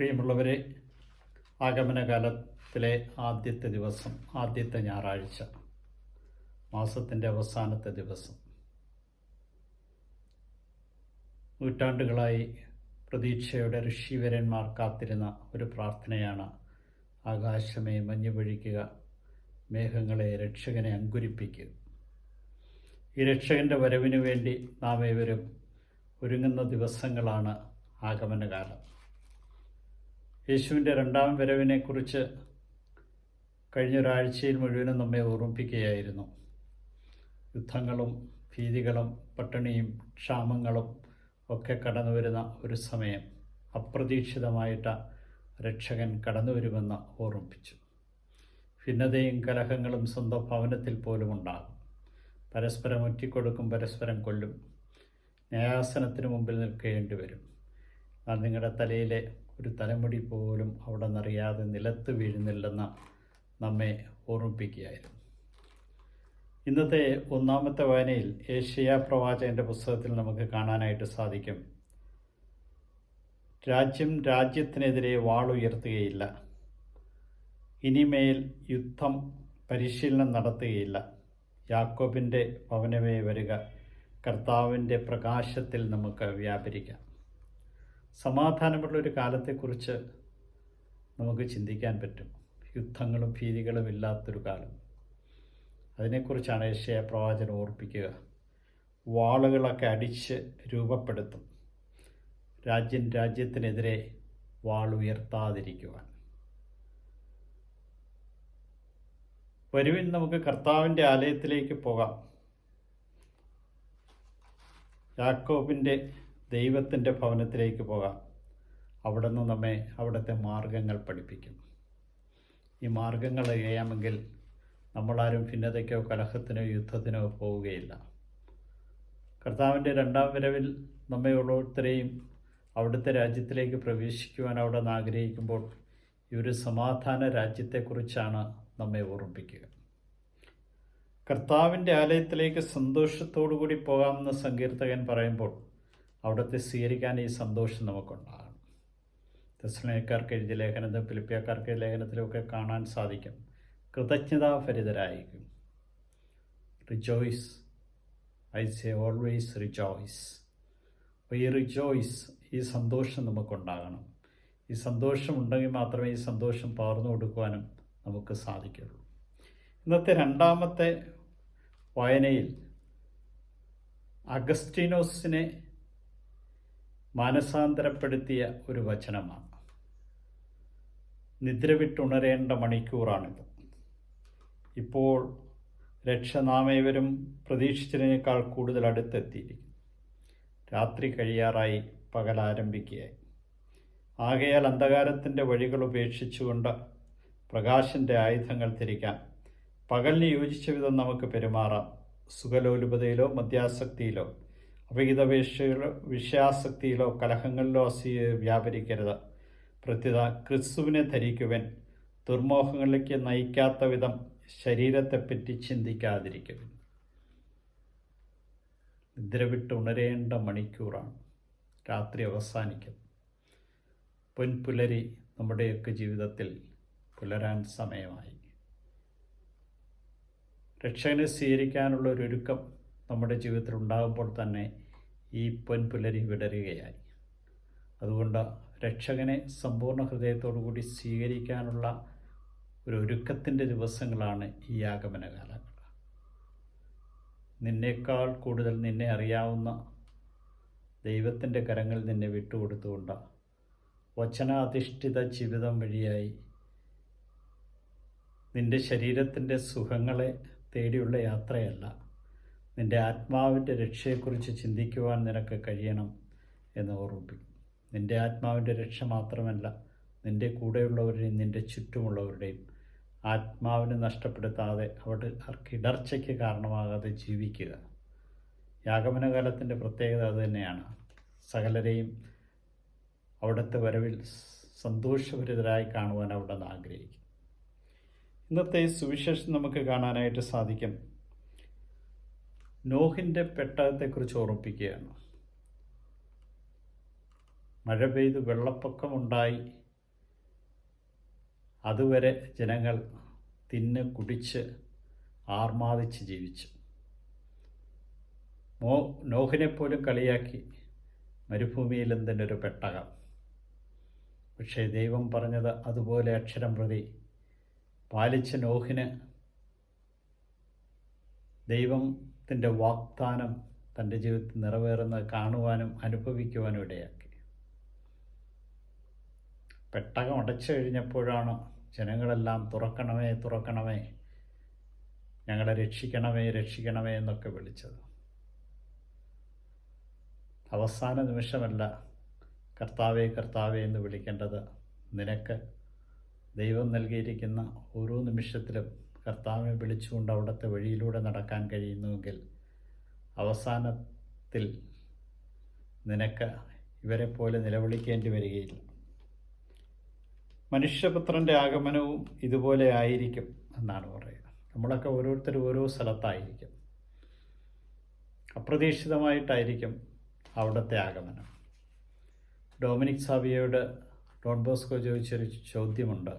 പ്രിയമുള്ളവരെ ആഗമനകാലത്തിലെ ആദ്യത്തെ ദിവസം ആദ്യത്തെ ഞായറാഴ്ച മാസത്തിന്റെ അവസാനത്തെ ദിവസം. നൂറ്റാണ്ടുകളായി പ്രതീക്ഷയുടെ ഋഷിവരന്മാർ കാത്തിരുന്ന ഒരു പ്രാർത്ഥനയാണ് ആകാശമേ മഞ്ഞ് പൊഴിക്കുക മേഘങ്ങളെ രക്ഷകനെ അങ്കുരിപ്പിക്കുക. ഈ രക്ഷകന്റെ വരവിനു വേണ്ടി നാം ഏവരും ഒരുങ്ങുന്ന ദിവസങ്ങളാണ് ആഗമനകാലം. യേശുവിന്റെ രണ്ടാം വരവിനെക്കുറിച്ച് കഴിഞ്ഞൊരാഴ്ചയിൽ മുഴുവനും നമ്മെ ഓർമ്മിപ്പിക്കുകയായിരുന്നു. യുദ്ധങ്ങളും ഭീതികളും പട്ടിണിയും ക്ഷാമങ്ങളും ഒക്കെ കടന്നു വരുന്ന ഒരു സമയം അപ്രതീക്ഷിതമായിട്ട് രക്ഷകൻ കടന്നു വരുമെന്ന് ഓർമ്മിപ്പിച്ചു. ഭിന്നതയും കലഹങ്ങളും സ്വന്തം ഭവനത്തിൽ പോലും ഉണ്ടാകും. പരസ്പരം ഒറ്റിക്കൊടുക്കും പരസ്പരം കൊല്ലും. ന്യായാസനത്തിന് മുമ്പിൽ നിൽക്കേണ്ടി വരും. നിങ്ങളുടെ തലയിലെ ഒരു തലമുടി പോലും അവിടെ നിന്നറിയാതെ നിലത്ത് വീഴുന്നില്ലെന്ന് നമ്മെ ഓർമ്മിപ്പിക്കുകയായിരുന്നു. ഇന്നത്തെ ഒന്നാമത്തെ വായനയിൽ ഏഷ്യ പ്രവാചകന്റെ പുസ്തകത്തിൽ നമുക്ക് കാണാനായിട്ട് സാധിക്കും. രാജ്യം രാജ്യത്തിനെതിരെ വാളുയർത്തുകയില്ല. ഇനിമേൽ യുദ്ധം പരിശീലനം നടത്തുകയില്ല. യാക്കോബിന്റെ ഭവനമേ വരിക കർത്താവിന്റെ പ്രകാശത്തിൽ നമുക്ക് വ്യാപരിക്കാം. സമാധാനമുള്ള ഒരു കാലത്തെക്കുറിച്ച് നമുക്ക് ചിന്തിക്കാൻ പറ്റും. യുദ്ധങ്ങളും ഭീതികളും ഇല്ലാത്തൊരു കാലം. അതിനെക്കുറിച്ചാണ് ഏഷ്യ പ്രവാചനം ഓർപ്പിക്കുക. വാളുകളൊക്കെ അടിച്ച് രൂപപ്പെടുത്തും. രാജ്യം രാജ്യത്തിനെതിരെ വാളുയർത്താതിരിക്കുവാൻ വരുവിൻ നമുക്ക് കർത്താവിന്റെ ആലയത്തിലേക്ക് പോകാം. യാക്കോബിന്റെ ദൈവത്തിന്റെ ഭവനത്തിലേക്ക് പോകാം. അവിടെ നിന്ന് നമ്മെ അവിടുത്തെ മാർഗങ്ങൾ പഠിപ്പിക്കും. ഈ മാർഗങ്ങൾ അറിയാമെങ്കിൽ നമ്മളാരും ഭിന്നതയ്ക്കോ കലഹത്തിനോ യുദ്ധത്തിനോ പോവുകയില്ല. കർത്താവിന്റെ രണ്ടാം വരവിൽ നമ്മെ ഓരോരുത്തരെയും അവിടുത്തെ രാജ്യത്തിലേക്ക് പ്രവേശിക്കുവാൻ അവിടെ നിന്ന് ആഗ്രഹിക്കുമ്പോൾ ഈ ഒരു സമാധാന രാജ്യത്തെക്കുറിച്ചാണ് നമ്മെ ഓർമ്മിപ്പിക്കുക. കർത്താവിന്റെ ആലയത്തിലേക്ക് സന്തോഷത്തോടു കൂടി പോകാമെന്ന് സങ്കീർത്തകൻ പറയുമ്പോൾ അവിടുത്തെ സ്വീകരിക്കാൻ ഈ സന്തോഷം നമുക്കുണ്ടാകണം. തെസ്ലേക്കാർക്ക് എഴുതിയ ലേഖനത്തിൽ ഫിലിപ്പിയക്കാർക്ക് ലേഖനത്തിലുമൊക്കെ കാണാൻ സാധിക്കും. കൃതജ്ഞതാഭരിതരായിരിക്കും rejoice I say always rejoice അപ്പോൾ ഈ റിജോയ്സ് ഈ സന്തോഷം നമുക്കുണ്ടാകണം. ഈ സന്തോഷം ഉണ്ടെങ്കിൽ മാത്രമേ ഈ സന്തോഷം പകർന്നു കൊടുക്കുവാനും നമുക്ക് സാധിക്കുള്ളൂ. ഇന്നത്തെ രണ്ടാമത്തെ വായനയിൽ അഗസ്റ്റിനോസിനെ മാനസാന്തരപ്പെടുത്തിയ ഒരു വചനമാണ്. നിദ്രവിട്ടുണരേണ്ട മണിക്കൂറാണിത്. ഇപ്പോൾ രക്ഷ നാമേവരും പ്രതീക്ഷിച്ചതിനേക്കാൾ കൂടുതൽ അടുത്തെത്തിയിരിക്കുന്നു. രാത്രി കഴിയാറായി പകൽ ആരംഭിക്കുകയായി. ആകയാൽ അന്ധകാരത്തിന്റെ വഴികൾ ഉപേക്ഷിച്ചുകൊണ്ട് പ്രകാശന്റെ ആയുധങ്ങൾ തിരിക്കാൻ പകലിന് യോജിച്ച വിധം നമുക്ക് പെരുമാറാം. സുഖലോലുപതയിലോ മദ്യാസക്തിയിലോ അപഹിതപേക്ഷയിലോ വിഷയാസക്തിയിലോ കലഹങ്ങളിലോ അസൂയ വ്യാപരിക്കരുത്. പ്രത്യുത ക്രിസ്തുവിനെ ധരിക്കുവൻ ദുർമോഹങ്ങളിലേക്ക് നയിക്കാത്ത വിധം ശരീരത്തെപ്പറ്റി ചിന്തിക്കാതിരിക്കുവൻ. നിദ്ര വിട്ട് ഉണരേണ്ട മണിക്കൂറാണ് രാത്രി അവസാനിക്കും. പൊൻപുലരി നമ്മുടെയൊക്കെ ജീവിതത്തിൽ പുലരാൻ സമയമായി. രക്ഷകനെ സ്വീകരിക്കാനുള്ള ഒരു ഒരുക്കം നമ്മുടെ ജീവിതത്തിൽ ഉണ്ടാകുമ്പോൾ തന്നെ ഈ പൊൻപുലരി വിടരുകയായി. അതുകൊണ്ട് രക്ഷകനെ സമ്പൂർണ ഹൃദയത്തോടു കൂടി സ്വീകരിക്കാനുള്ള ഒരു ഒരുക്കത്തിന്റെ ദിവസങ്ങളാണ് ഈ ആഗമന കാലങ്ങൾ നിന്നേക്കാൾ കൂടുതൽ നിന്നെ അറിയാവുന്ന ദൈവത്തിന്റെ കരങ്ങൾ നിന്നെ വിട്ടുകൊടുത്തുകൊണ്ട് വചനാധിഷ്ഠിത ജീവിതം വഴിയായി നിന്റെ ശരീരത്തിന്റെ സുഖങ്ങളെ തേടിയുള്ള യാത്രയല്ല നിന്റെ ആത്മാവിന്റെ രക്ഷയെക്കുറിച്ച് ചിന്തിക്കുവാൻ നിനക്ക് കഴിയണം എന്ന് ഓർമ്മിപ്പിക്കും. നിന്റെ ആത്മാവിന്റെ രക്ഷ മാത്രമല്ല നിന്റെ കൂടെയുള്ളവരുടെയും നിന്റെ ചുറ്റുമുള്ളവരുടെയും ആത്മാവിനെ നഷ്ടപ്പെടുത്താതെ അവിടെ ഇടർച്ചയ്ക്ക് കാരണമാകാതെ ജീവിക്കുക. യാഗമനകാലത്തിന്റെ പ്രത്യേകത അതുതന്നെയാണ് സകലരെയും അവിടുത്തെ വരവിൽ സന്തോഷഭരിതരായി കാണുവാൻ അവിടെ നിന്ന് ആഗ്രഹിക്കും. ഇന്നത്തെ സുവിശേഷം നമുക്ക് കാണാനായിട്ട് സാധിക്കും. നോഹിന്റെ പെട്ടകത്തെക്കുറിച്ച് ഓർമ്മിപ്പിക്കുകയാണ്. മഴ പെയ്ത് വെള്ളപ്പൊക്കമുണ്ടായി അതുവരെ ജനങ്ങൾ തിന്ന് കുടിച്ച് ആർമാദിച്ച് ജീവിച്ചു. മോ നോഹിനെപ്പോലും കളിയാക്കി മരുഭൂമിയിൽ എന്തിനൊരു പെട്ടകം. പക്ഷേ ദൈവം പറഞ്ഞത് അതുപോലെ അക്ഷരം പ്രതി. പാലിച്ച നോഹിന് ദൈവത്തിന്റെ വാഗ്ദാനം തന്റെ ജീവിതത്തിൽ നിറവേറുന്നത് കാണുവാനും അനുഭവിക്കുവാനും ഇടയാക്കി. പെട്ടകം അടച്ചു കഴിഞ്ഞപ്പോഴാണ് ജനങ്ങളെല്ലാം തുറക്കണമേ തുറക്കണമേ ഞങ്ങളെ രക്ഷിക്കണമേ രക്ഷിക്കണമേ എന്നൊക്കെ വിളിച്ചത്. അവസാന നിമിഷമല്ല കർത്താവേ കർത്താവേ എന്ന് വിളിക്കേണ്ടത്. നിനക്ക് ദൈവം നൽകിയിരിക്കുന്ന ഓരോ നിമിഷത്തിലും കർത്താവെ വിളിച്ചുകൊണ്ട് അവിടുത്തെ വഴിയിലൂടെ നടക്കാൻ കഴിയുന്നുവെങ്കിൽ അവസാനത്തിൽ നിനക്ക് ഇവരെ പോലെ നിലവിളിക്കേണ്ടി വരികയില്ല. മനുഷ്യപുത്രന്റെ ആഗമനവും ഇതുപോലെ ആയിരിക്കും എന്നാണ് പറയുന്നത് നമ്മളൊക്കെ ഓരോരുത്തരും ഓരോ സ്ഥലത്തായിരിക്കും. അപ്രതീക്ഷിതമായിട്ടായിരിക്കും അവിടുത്തെ ആഗമനം. ഡൊമിനിക് സാബിയോട് ഡോൺ ബോസ്കോ ചോദിച്ചൊരു ചോദ്യമുണ്ട്.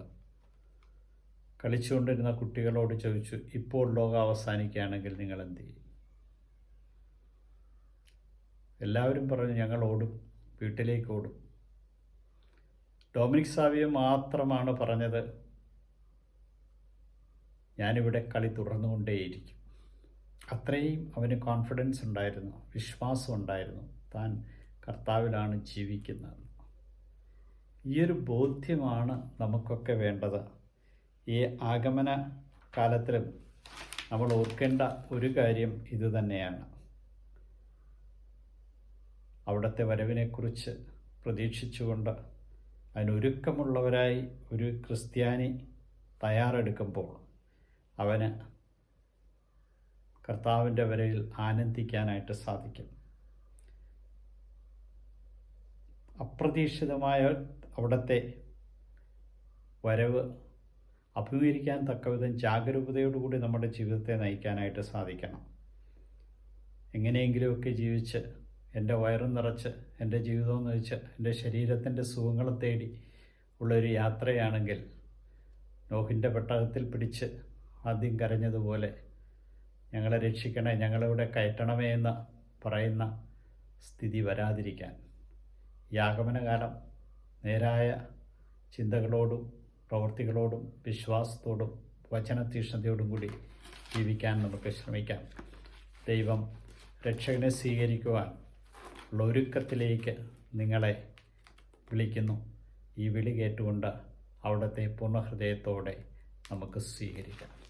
കളിച്ചുകൊണ്ടിരുന്ന കുട്ടികളോട് ചോദിച്ചു ഇപ്പോൾ ലോകം അവസാനിക്കുകയാണെങ്കിൽ നിങ്ങൾ എന്ത് ചെയ്യും? എല്ലാവരും പറഞ്ഞു ഞങ്ങൾ ഓടും വീട്ടിലേക്ക് ഓടും. ഡൊമിനിക് സാവിയ മാത്രമാണ് പറഞ്ഞത് ഞാനിവിടെ കളി തുടർന്നുകൊണ്ടേയിരിക്കും. അത്രയും അവന് കോൺഫിഡൻസ് ഉണ്ടായിരുന്നു വിശ്വാസം ഉണ്ടായിരുന്നു താൻ കർത്താവിലാണ് ജീവിക്കുന്നത്. ഈ ഒരു ബോധ്യമാണ് നമുക്കൊക്കെ വേണ്ടത്. ഈ ആഗമന കാലത്തിലും നമ്മൾ ഓർക്കേണ്ട ഒരു കാര്യം ഇത് തന്നെയാണ്. അവിടുത്തെ വരവിനെക്കുറിച്ച് പ്രതീക്ഷിച്ചുകൊണ്ട് അതിനൊരുക്കമുള്ളവരായി ഒരു ക്രിസ്ത്യാനി തയ്യാറെടുക്കുമ്പോൾ അവന് കർത്താവിന്റെ വരയിൽ ആനന്ദിക്കാനായിട്ട് സാധിക്കും. അപ്രതീക്ഷിതമായ അവിടുത്തെ വരവ് അഭിമുഖീകരിക്കാൻ തക്കവിധം ജാഗരൂകതയോടുകൂടി നമ്മുടെ ജീവിതത്തെ നയിക്കാനായിട്ട് സാധിക്കണം. എങ്ങനെയെങ്കിലുമൊക്കെ ജീവിച്ച് എന്റെ വയറും നിറച്ച് എന്റെ ജീവിതം എന്ന് വെച്ച് എന്റെ ശരീരത്തിന്റെ സുഖങ്ങളും തേടി ഉള്ളൊരു യാത്രയാണെങ്കിൽ നോഹിന്റെ പെട്ടകത്തിൽ പിടിച്ച് ആദ്യം കരഞ്ഞതുപോലെ ഞങ്ങളെ രക്ഷിക്കണേ ഞങ്ങളിവിടെ കയറ്റണമേ എന്ന് പറയുന്ന സ്ഥിതി വരാതിരിക്കാൻ. ഈ ആഗമനകാലം നേരായ ചിന്തകളോടും പ്രവൃത്തികളോടും വിശ്വാസത്തോടും വചനതീഷ്ണതയോടും കൂടി ജീവിക്കാൻ നമുക്ക് ശ്രമിക്കാം. ദൈവം രക്ഷകനെ സ്വീകരിക്കുവാൻ ഉള്ള ഒരുക്കത്തിലേക്ക് നിങ്ങളെ വിളിക്കുന്നു. ഈ വിളി കേട്ടുകൊണ്ട് അവിടുത്തെ പൂർണഹൃദയത്തോടെ നമുക്ക് സ്വീകരിക്കാം.